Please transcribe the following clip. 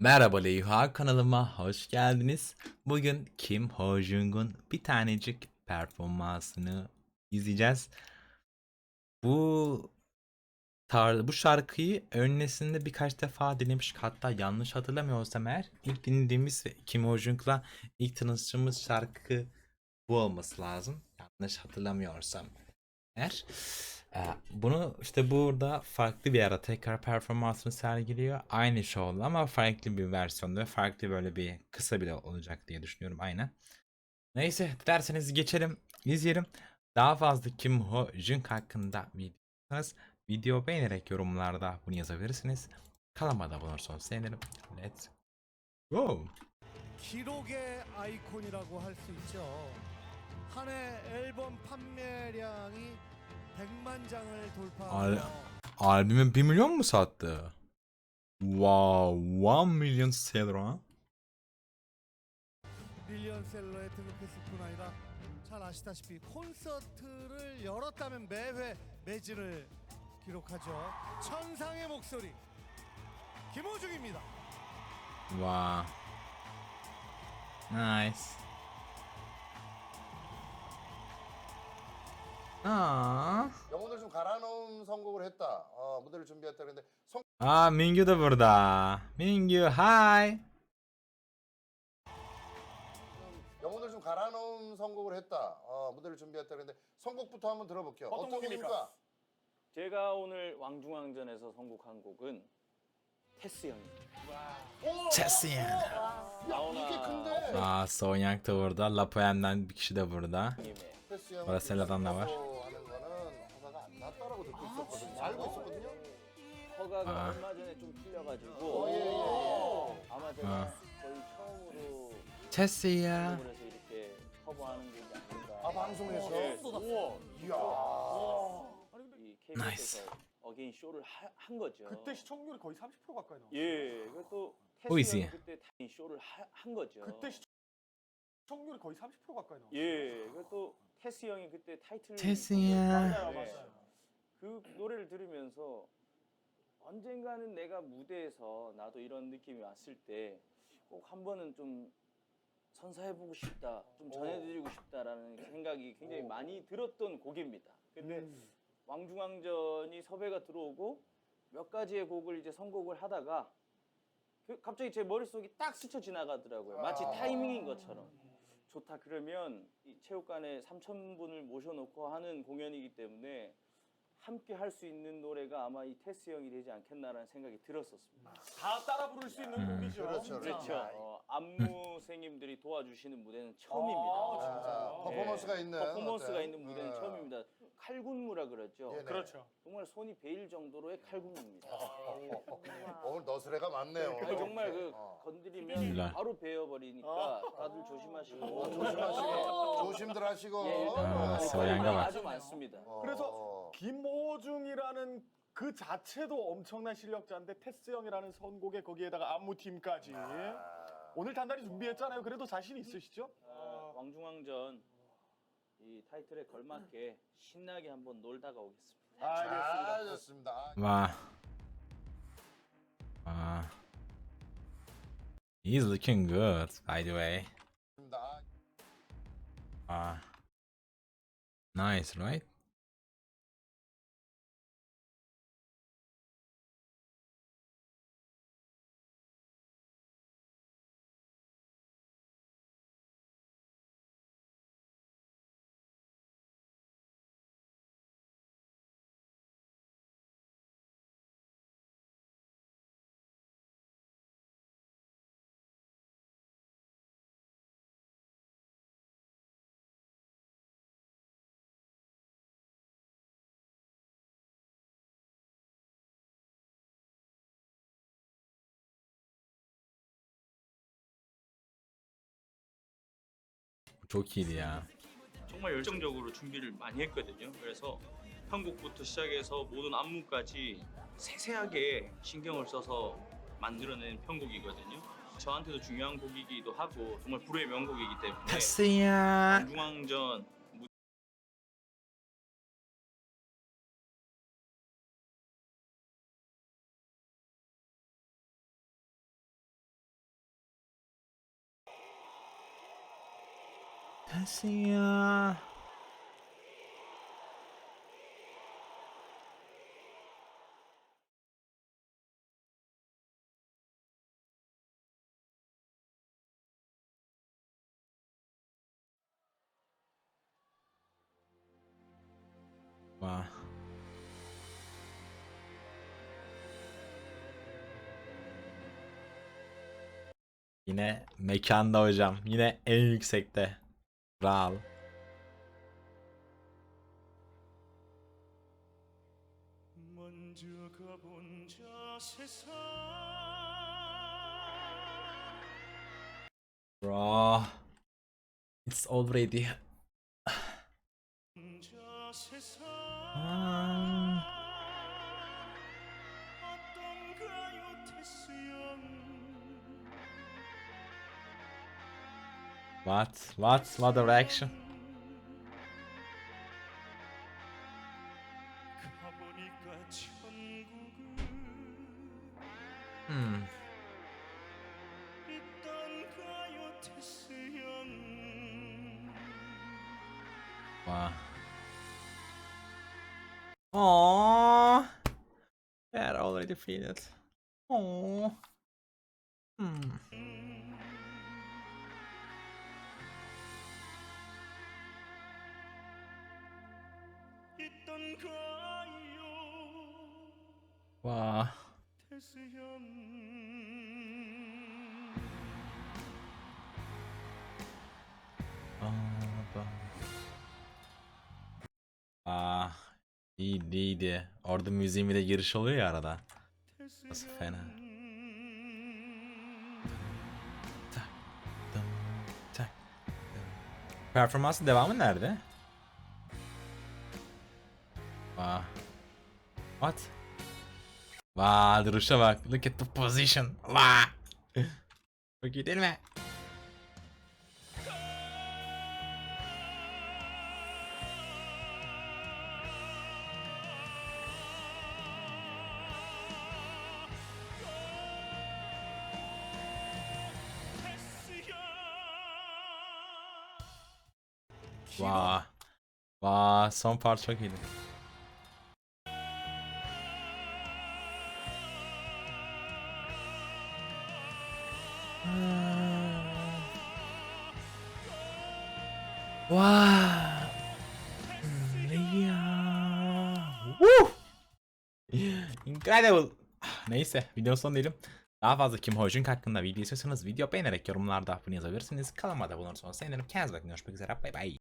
Merhaba Leyha kanalıma hoş geldiniz. Bugün Kim Ho Jung'un bir tanecik performansını izleyeceğiz. Bu tar bu şarkıyı öncesinde birkaç defa dinlemiştik. Hatta yanlış hatırlamıyorsam eğer ilk dinlediğimiz ve Kim Ho Jung'la ilk tanıştığımız şarkı bu olması lazım. Yanlış hatırlamıyorsam eğer. Ee, Bunu işte burada farklı bir ara tekrar performansını sergiliyor. Aynı şovla ama farklı bir versiyonda ve farklı böyle bir kısa bile olacak diye düşünüyorum aynen. Neyse derseniz geçelim izleyelim. Daha fazla Kim Ho Jung hakkında videolarsanız video beğenerek yorumlarda bunu yazabilirsiniz. Kanalıma da abone olursanız sevinirim. Let's go. 기록의 아이콘이라고 할 수 있죠. 한 해 앨범 판매량이 100만 장을 알- 돌파하며 Albümü 1 milyon mu sattı? Wow, 1 milyon seller ha? 밀리언셀러에 등극했을 뿐 아니라 잘 아시다시피 콘서트를 열었다면 매회 매진을 기록하죠. 천상의 목소리 김호중입니다. Wow. Nice. Aa. 영혼을 좀 갈아놓은 선곡을 했다. 어, 무대를 준비했다. 그런데 성 Mingyu da burada. Mingyu hi. 영혼을 좀 갈아놓은 선곡을 했다. 어, 무대를 준비했다. 그런데 선곡부터 한번 들어볼게요. 어떤 곡입니까? 제가 오늘 왕중왕전에서 선곡한 곡은 테스 형입니다. 야, 이게 근데 Aa Sonyak da burada. Lapoyen'den bir kişi de burada. 님의 테스 형은 바르셀 허가가 아. 얼마 전에 좀 풀려가지고 어, 예, 예, 아마 제가 아. 거의 처음으로. 선곡을 해서 이렇게 커버하는 곡이 아닌가. 아, 방송에서? 네. 우와. 이야. 이 KBS에서 어게인 쇼를 하, 한 거죠. 그때 시청률이 거의 30% 가까이 나왔어요. 예, 그것도 그때 다 쇼를 하, 한 거죠. 그때 시청률이 거의 30% 가까이 나왔어요. 예, 그것도 테스 형이 그때 타이틀 테스 형. 맞아요, 네. 맞아요. 그 노래를 들으면서 언젠가는 내가 무대에서 나도 이런 느낌이 왔을 때 꼭 한 번은 좀 선사해보고 싶다, 좀 전해드리고 싶다라는 생각이 굉장히 오. 많이 들었던 곡입니다. 근데 음. 왕중왕전이 섭외가 들어오고 몇 가지의 곡을 이제 선곡을 하다가 그 갑자기 제 머릿속이 딱 스쳐 지나가더라고요. 마치 아. 타이밍인 것처럼. 좋다 그러면 이 체육관에 3천 분을 모셔놓고 하는 공연이기 때문에 함께 할 수 있는 노래가 아마 이 테스 형이 되지 않겠나라는 생각이 들었었습니다. 다 따라 부를 수 있는 음. 곡이죠. 그렇죠, 그렇죠. 야, 어, 안무생님들이 도와주시는 무대는 아, 처음입니다. 진짜요? 아, 퍼포먼스가 네. 있는 퍼포먼스가 어떤, 있는 무대는 어. 처음입니다. 칼군무라 그러죠. 예, 네. 그렇죠. 정말 손이 베일 정도로의 칼군무입니다. 오늘 너스레가 많네요. 그 정말 그 어. 건드리면 일날. 바로 베어버리니까 다들 조심하시고. 어, 조심하시고 조심들 하시고. 예, 일단 아, 뭐 소양가 맞- 아주 많습니다. 어, 그래서 어. 김호중이라는 그 자체도 엄청난 실력자인데 테스 형이라는 선곡에 거기에다가 안무팀까지 아. 오늘 단단히 준비했잖아요. 그래도 자신 있으시죠? 어, 왕중왕전 이 타이틀에 걸맞게 신나게 한번 놀다가 오겠습니다. 알겠습니다. 잘 좋습니다. Wow. Wow. He's looking good, by the way. 좋습니다. Wow. Nice, right? Ya. 정말 열정적으로 준비를 많이 했거든요. 그래서 편곡부터 시작해서 모든 안무까지 세세하게 신경을 써서 만들어낸 편곡이거든요. 저한테도 중요한 곡이기도 하고 정말 불후의 명곡이기 때문에. 중왕전 Nasıl ya? Yine mekanda hocam. Yine en yüksekte. Rál. Bro, it's already. ah. What? What? What of action. Hmm. Wow. Aww. They're already defeated. Oh. Hmm. 와. Aa, ah, iyiydi iyiydi. Orada müziğin giriş oluyor ya arada. Nasıl fena. Performansın devamı nerede? Vaa. What? Vaa duruşa bak. Look at the position. Vaa. Çok iyi değil mi? Vaa. Vaa son part çok iyiydi. Vaa. Ya. Woo. Incredible. Neyse videonun sonuna değilim. Daha fazla Kim Ho Jung hakkında video istiyorsanız video beğenerek yorumlarda bunu yazabilirsiniz. Kanalıma da bulunursanız sevinirim. Kendinize bakın. Görüşmek üzere. Bay bay.